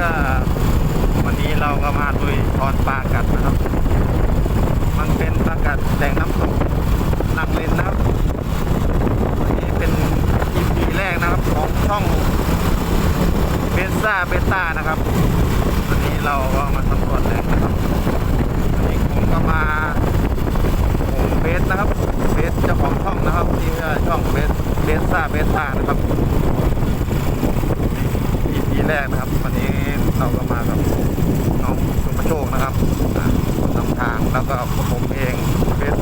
ก็วันนี้เราก็มาดุยตอนปลากัดนะครับ มันเป็นปลากัดแต่งน้ำตกนั่งเล่นนะครับวันนี้เป็นอีพีแรกนะครับของช่องเบสซ่าเบต้านะครับ วันนี้เราก็มาสำรวจแหล่งนะครับวันนี้ผมก็มาผมเบสนะครับเบสเจ้าของช่องนะครับที่ช่องเบสเบสซ่าเบต้านะครับ ก็ผมเองเบส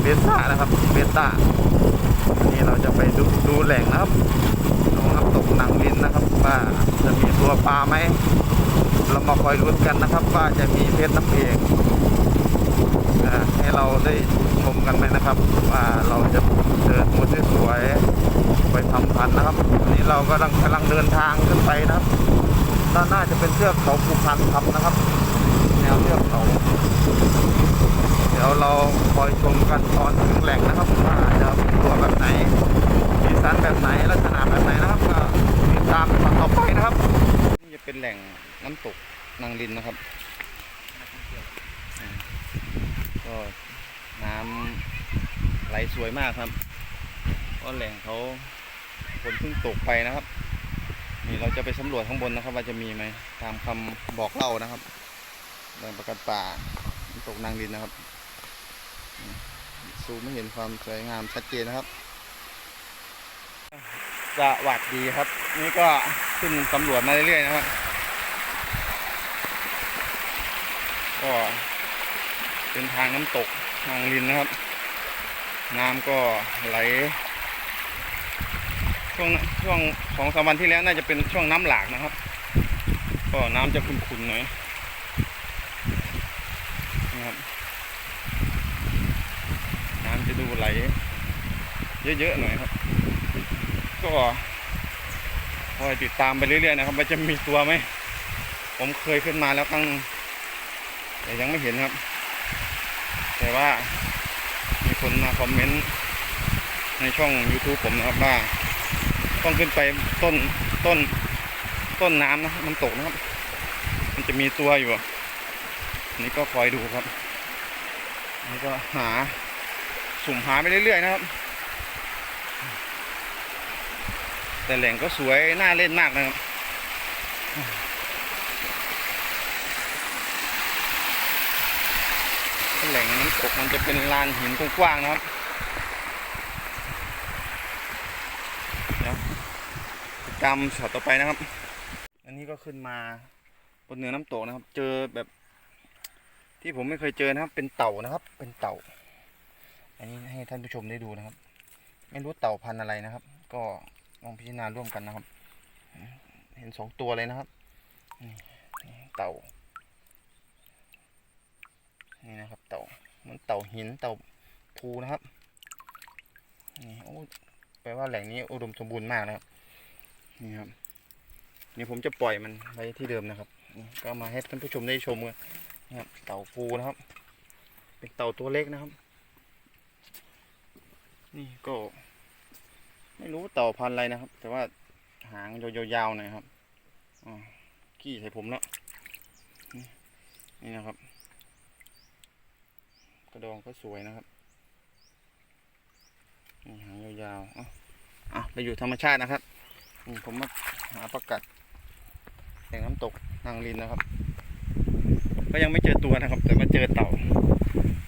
เบต้านะครับเบต้าอันนี้เราจะไปดูดูแหล่งนะครับตรงน้ำตกนังลินนะครับ ว่าจะมีตัวปลาไหมเรามาคอยรุ้นกันนะครับ ว่าจะมีเพชรน้ำเยงให้เราได้ชมกันไหมนะครับ ว่าเราจะเดินมุดสวยไปทำพันนะครับวันนี้เรากำลังกำลังเดินทางขึ้นไปนะครับด้านหน้าจะเป็นเทือกเขาภูพันครับนะครับ แนวเทือกเขา เดี๋ยวเราคอยชมกันตอนถึงแหล่งนะครับว่าจะตัวแบบไหนสีสันแบบไหนลักษณะแบบไหนนะครับติดตามตอนต่อไปนะครับ นี่จะเป็นแหล่งน้ำตกนางลินนะครับก็น้ำไหลสวยมากครับก็แหล่งเขาฝนเพิ่งตกไปนะครับ นี่เราจะไปสำรวจข้างบนนะครับ ว่าจะมีไหมตามคำบอกเล่านะครับ แดงประกันป่าตกนางดินนะครับซูไม่เห็นความสวยงามชัดเจนนะครับสวัสดีครับ นี่ก็ขึ้นตำรวจมาเรื่อยๆนะครับก็เป็นทางน้ำตกนางดินนะครับ น้ำก็ไหล ช่วงช่วงสองสามวันที่แล้วน่าจะเป็นช่วงน้ำหลากนะครับ ก็น้ำจะขุ่นๆหน่อย ไหลเยอะๆหน่อยครับ ก็คอยติดตามไปเรื่อยๆนะครับว่าจะมีตัวไหมผมเคยขึ้นมาแล้วตั้งแต่ยังไม่เห็นครับ แต่ว่ามีคนมาคอมเมนต์ในช่อง YouTube ผมนะครับว่าต้องขึ้นไปต้นต้นต้นน้ำนะมันตกนะครับ มันจะมีตัวอยู่อันนี้ก็คอยดูครับนี่ก็หา สุ่มหาไปเรื่อยๆนะครับ แต่แหล่งก็สวยน่าเล่นมากนะครับแหล่งน้ำตกมันจะเป็นลานหินกว้างๆนะครับเดี๋ยวตามช็อตต่อไปนะครับ อันนี้ก็ขึ้นมาบนเหนือน้ำตกนะครับ เจอแบบที่ผมไม่เคยเจอนะครับ เป็นเต่านะครับ เป็นเต่า อันนี้ให้ท่านผู้ชมได้ดูนะครับ ไม่รู้เต่าพันอะไรนะครับ ก็ลองพิจารณาร่วมกันนะครับ เห็นสองตัวเลยนะครับเต่า นี่นะครับ เต่ามันเต่าหินเต่าภูนะครับนี่โอ้แปลว่าแหล่งนี้อุดมสมบูรณ์มากนะครับ นี่ครับนี่ผมจะปล่อยมันไว้ที่เดิมนะครับ ก็มาให้ท่านผู้ชมได้ชมกันนะครับ เต่าฟูนะครับ เป็นเต่าตัวเล็กนะครับ นี่ก็ ไม่รู้เต่าพันอะไรนะครับ แต่ว่าหางยาวๆหน่อยครับขี้ใส่ผมแล้วนี่นะครับ กระดองก็สวยนะครับหางยาวๆอะไปอยู่ธรรมชาตินะครับผมมาหาประกัดแห่งน้ำตกนางลินนะครับ ก็ยังไม่เจอตัวนะครับ แต่มาเจอเต่า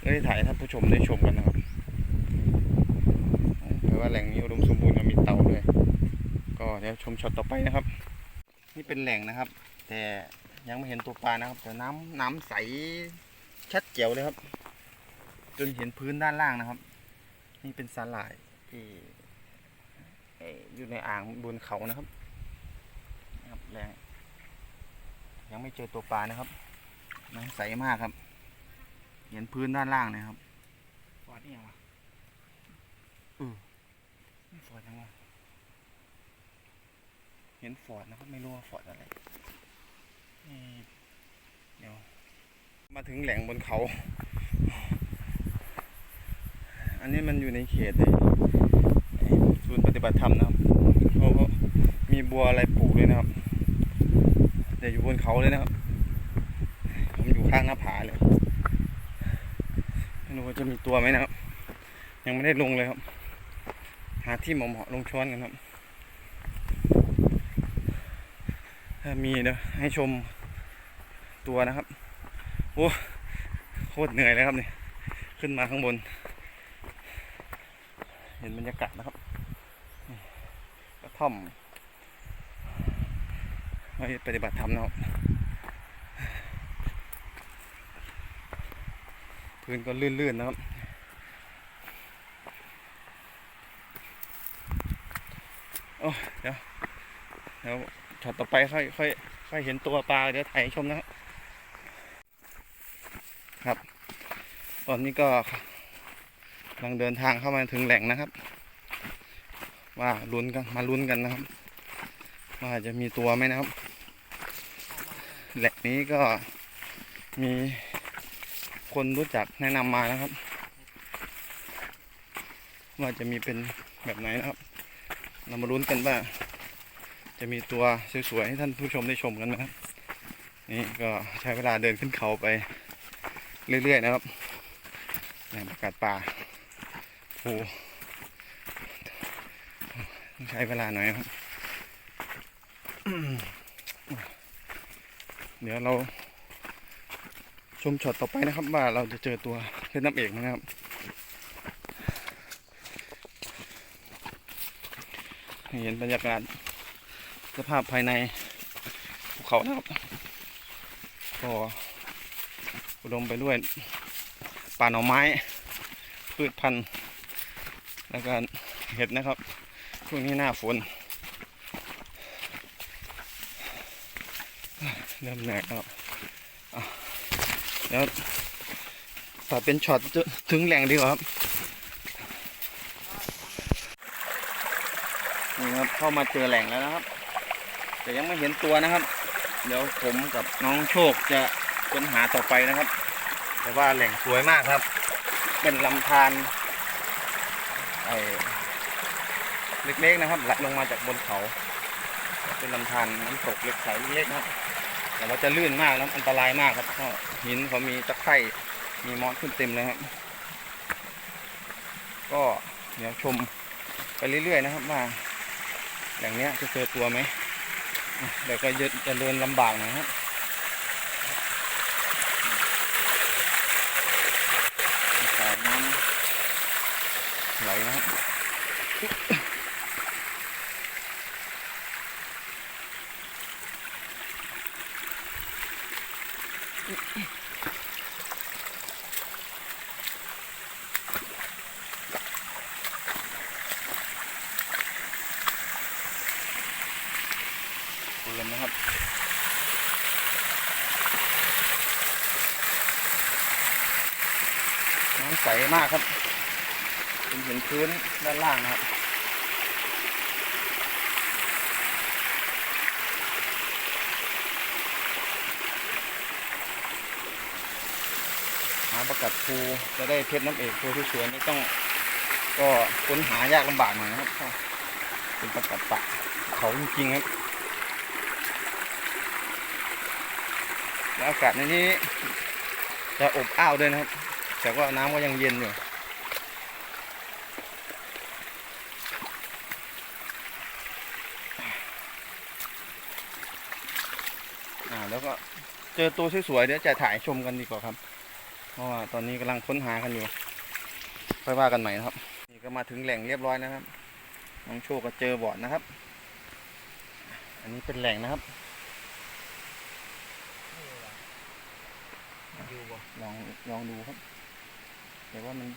ได้ถ่ายให้ท่านผู้ชมได้ชมกันนะครับ ว่าแหล่งนี้อุดมสมบูรณ์มีเต่าด้วย ก็เดี๋ยวชมช็อตต่อไปนะครับ นี่เป็นแหล่งนะครับ แต่ยังไม่เห็นตัวปลานะครับ แต่น้ำน้ำใสชัดเจ๋วเลยครับ จนเห็นพื้นด้านล่างนะครับ นี่เป็นสาหร่ายที่อยู่ในอ่างบนเขานะครับครับแรงยังไม่เจอตัวปลานะครับน้ำใสมากครับ เห็นพื้นด้านล่างนะครับปอดนี่ยังวะอือ ฟอร์ดยังวะเห็นฟอร์ดนะครับไม่รู้ว่าฟอร์ดอะไรเดี๋ยวมาถึงแหล่งบนเขา อันนี้มันอยู่ในเขตศูนย์ปฏิบัติธรรมนะครับเขามีบัวอะไรปลูกด้วยนะครับเดี๋ยวอยู่บนเขาเลยนะครับ ผมอยู่ข้างหน้าผาเลยไม่รู้ว่าจะมีตัวไหมนะครับ ยังไม่ได้ลงเลยครับ หาที่เหมาะๆลงช้อนกันครับถ้ามีเดี๋ยวให้ชมตัวนะครับ โอ้โคตรเหนื่อยเลยครับเนี่ยขึ้นมาข้างบน เห็นบรรยากาศนะครับกระท่อมไว้ปฏิบัติธรรมนะครับ พื้นก็ลื่นๆนะครับ โอ้เดี๋ยว เดี๋ยวช็อตต่อไปค่อยค่อยค่อยเห็นตัวปลาเดี๋ยวถ่ายให้ชมนะครับครับ ตอนนี้ก็กำลังเดินทางเข้ามาถึงแหล่งนะครับ ว่าลุ้นกันมาลุ้นกันนะครับ ว่าจะมีตัวไหมนะครับ แหล่งนี้ก็มีคนรู้จักแนะนำมานะครับ ว่าจะมีเป็นแบบไหนนะครับ เรามาลุ้นกันว่า จะมีตัวสวยๆให้ท่านผู้ชมได้ชมกันนะครับ นี่ก็ใช้เวลาเดินขึ้นเขาไปเรื่อยๆนะครับแหล่งประกาศป่าโอ้ต้องใช้เวลาหน่อยครับ เดี๋ยวเราชมช็อตต่อไปนะครับ ว่าเราจะเจอตัวเพชรน้ำเอกนะครับ เห็นบรรยากาศ สภาพภายในภูเขานะครับก็อุดมไปด้วยป่าหน่อไม้ พืชพันธุ์ แล้วก็เห็ดนะครับช่วงนี้หน้าฝนเริ่มเหนื่อยแล้วอะเดี๋ยวตัดเป็นช็อตจะถึงแหล่งดีกว่าครับนี่ครับเข้ามาเจอแหล่งแล้วนะครับ แต่ยังไม่เห็นตัวนะครับ เดี๋ยวผมกับน้องโชคจะค้นหาต่อไปนะครับ แต่ว่าแหล่งสวยมากครับ เป็นลำธารไอ้เล็กๆนะครับไหลลงมาจากบนเขา เป็นลำธารน้ำตกเล็กใสเล็กๆนะครับแต่ว่าจะลื่นมากนะอันตรายมากครับเพราะหินเขามีตะไคร่มีมอสขึ้นเต็มเลยครับ ก็เดี๋ยวชมไปเรื่อยๆนะครับว่าอย่างเนี้ยจะเจอตัวไหม อะเดี๋ยวก็จะจะเดินลำบากหน่อยครับสายน้ำไหลนะครับ เตืนนะครับน้ำใสมากครับเป็นเห็นพื้นด้านล่างนะครับหาประกัดภูจะได้เพชรน้ำเอกตัวที่สวยๆนี่ต้องก็ค้นหายากลำบากหน่อยนะครับเป็นประกัดป่าเขาจริงๆครับ แล้วอากาศในนี้ จะอบอ้าวด้วยนะครับ แต่ว่าน้ำก็ยังเย็นอยู่อ่าแล้วก็เจอตัวสวยๆเดี๋ยวจะถ่ายชมกันดีกว่าครับ เพราะว่าตอนนี้กำลังค้นหากันอยู่ค่อยว่ากันใหม่นะครับ นี่ก็มาถึงแหล่งเรียบร้อยนะครับน้องโชคก็เจอบอดนะครับ อันนี้เป็นแหล่งนะครับ อยู่บ่ลองลองดูครับแต่ว่ามัน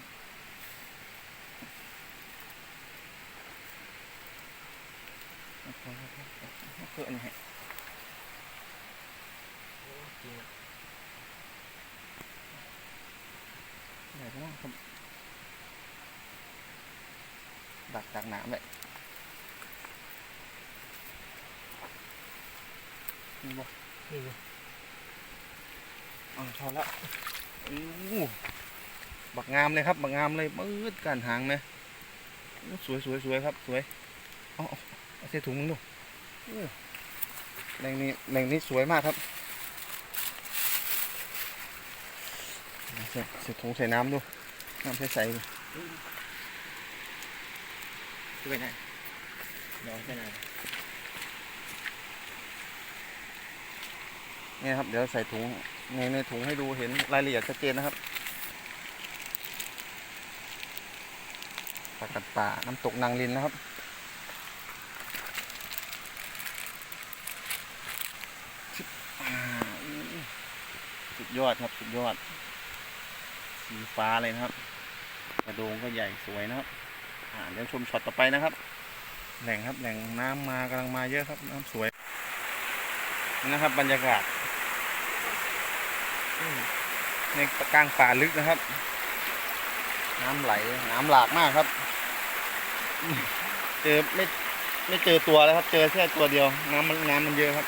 เพื่อนให้จริงอะไหนก็ได้ครับดักดักหนามเลยนี่บ่นี่บ่ อ่าชอแล้วโอ้บักงามเลยครับ บักงามเลยมืดการหางเลยโอ้สวยสวยสวยครับสวยเอาเอาเอาเสียถุงมึงดูแหล่งนี้แหล่งนี้สวยมากครับใส่ใส่ถุงใส่น้ำดูน้ำใส่ใส่ดูช่วยหน่อยน้องช่วยหน่อย นี่ครับ เดี๋ยวใส่ถุงในในถุงให้ดูเห็นรายละเอียดชัดเจนนะครับปลากัดป่าน้ำตกนางลินนะครับ สุดยอดครับ สุดยอด สีฟ้าเลยนะครับ กระโดงก็ใหญ่สวยนะครับเดี๋ยวชมช็อตต่อไปนะครับ แหล่งครับแหล่งน้ำมากำลังมาเยอะครับ น้ำสวยนะครับบรรยากาศ ในกลางป่าลึกนะครับ น้ำไหลน้ำหลากมากครับ เจอไม่ไม่เจอตัวแล้วครับ เจอแค่ตัวเดียว น้ำมันน้ำมันเยอะครับ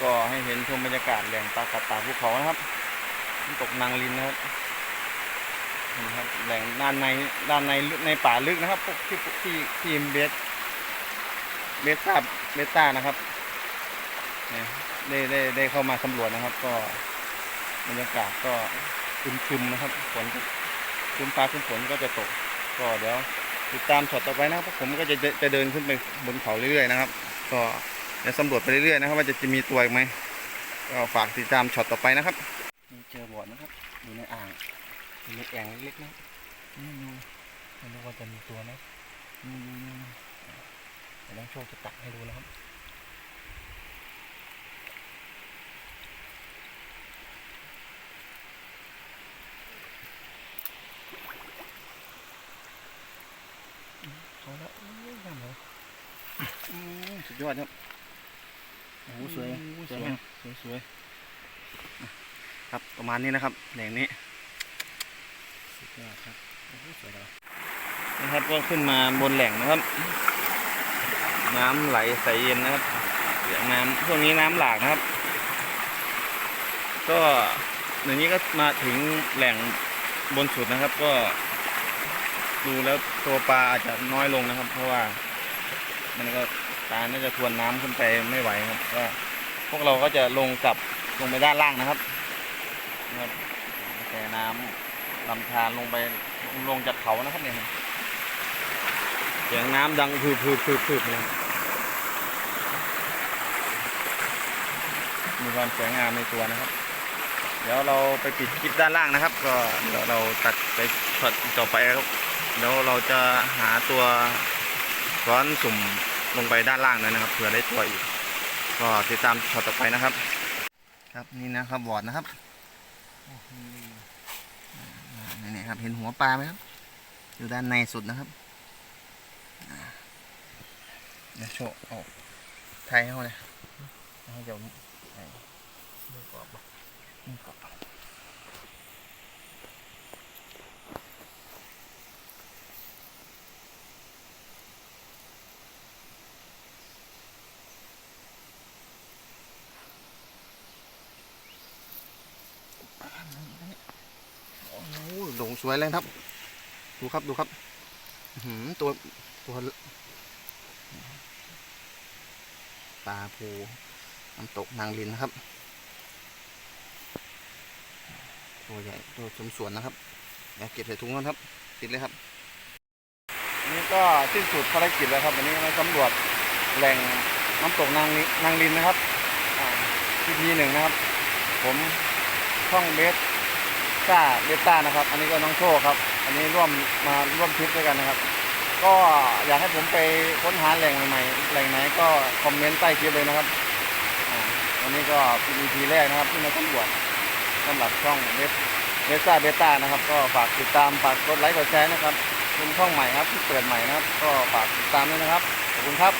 ก็ให้เห็นชมบรรยากาศแหล่งปลากัดป่าภูเขานะครับน้ำตกนางลินนะครับนี่ครับแหล่งด้านในด้านในในป่าลึกนะครับพวกที่ที่ที่เบสเบสตาเบสตานะครับเนี่ยได้ได้ได้เข้ามาสำรวจนะครับ ก็ บรรยากาศก็คึมๆนะครับฝนคึมฟ้าคึมฝนก็จะตก ก็เดี๋ยวติดตามช็อตต่อไปนะครับผมก็จะจะเดินขึ้นไปบนเขาเรื่อยๆนะครับ ก็จะสำรวจไปเรื่อยๆนะครับ ว่าจะจะมีตัวอีกไหมก็ฝากติดตามช็อตต่อไปนะครับเจอบ่อนะครับอยู่ในอ่างอยู่ในแอ่งเล็กๆนะนี่ดูไม่รู้ว่าจะมีตัวไหมนี่นี่นี่เดี๋ยวน้องโชคจะตักให้ดูนะครับเอาละโอ้ยงามเลยอืมสุด ยอดครับโอ้โหสวยสวยสวยสวยอะครับประมาณนี้นะครับแหล่งนี้สุดยอดครับโอ้โหสวยเลยนะครับก็ขึ้นมาบนแหล่งนะครับ น้ำไหลใสเย็นนะครับเสียงน้ำช่วงนี้น้ำหลากนะครับ ก็อย่างนี้ก็มาถึงแหล่งบนสุดนะครับ ก็ ดูแล้วตัวปลาอาจจะน้อยลงนะครับ เพราะว่ามันก็ ปลาน่าจะทวนน้ำขึ้นไปไม่ไหวครับก็พวกเราก็จะลงกลับลงไปด้านล่างนะครับนะครับแต่น้ำลำธารลงไปลงจากเขานะครับเนี่ยเสียงน้ำดังพืบพืบพืบพืบเลยมีความสวยงามในตัวนะครับ เดี๋ยวเราไปปิดคลิปด้านล่างนะครับ ก็เดี๋ยวเราตัดไปช็อตต่อไปครับเดี๋ยวเราจะหาตัวร้อนสุ่ม ลงไปด้านล่างเลยนะครับเผื่อได้ตัวอีก ก็ติดตามช็อตต่อไปนะครับ ครับนี่นะครับบอร์ดนะครับนี่ๆครับเห็นหัวปลาไหมครับ อยู่ด้านในสุดนะครับเดี๋ยวโชว์เอาไทยให้เขาเลยเดี๋ยวไอ้มือกรอบบ่มือกรอบ ดงสวยเลยครับ ดูครับดูครับหือตัวตัวปลาภูน้ำตกนางลินนะครับ ตัวใหญ่ตัวสมส่วนนะครับเดี๋ยวเก็บใส่ถุงก่อนครับ ติดเลยครับ นี่ก็สิ้นสุดภารกิจแล้วครับวันนี้มาสำรวจแหล่งน้ำตกนางนางลินนะครับทีพีหนึ่งนะครับ ผมช่องเบส ซ่าเบต้านะครับ อันนี้ก็น้องโชคครับ อันนี้ร่วมมาร่วมทริปด้วยกันนะครับ ก็อยากให้ผมไปค้นหาแหล่งใหม่ๆแหล่งไหนก็คอมเมนต์ใต้คลิปเลยนะครับวันนี้ก็เป็น EP แรกนะครับที่มาสำรวจสำหรับช่องเบสเบซ่าเบต้านะครับ ก็ฝากติดตามฝากกดไลค์กดแชร์นะครับเป็นช่องใหม่ครับที่เปิดใหม่นะครับ ก็ฝากติดตามด้วยนะครับขอบคุณครับ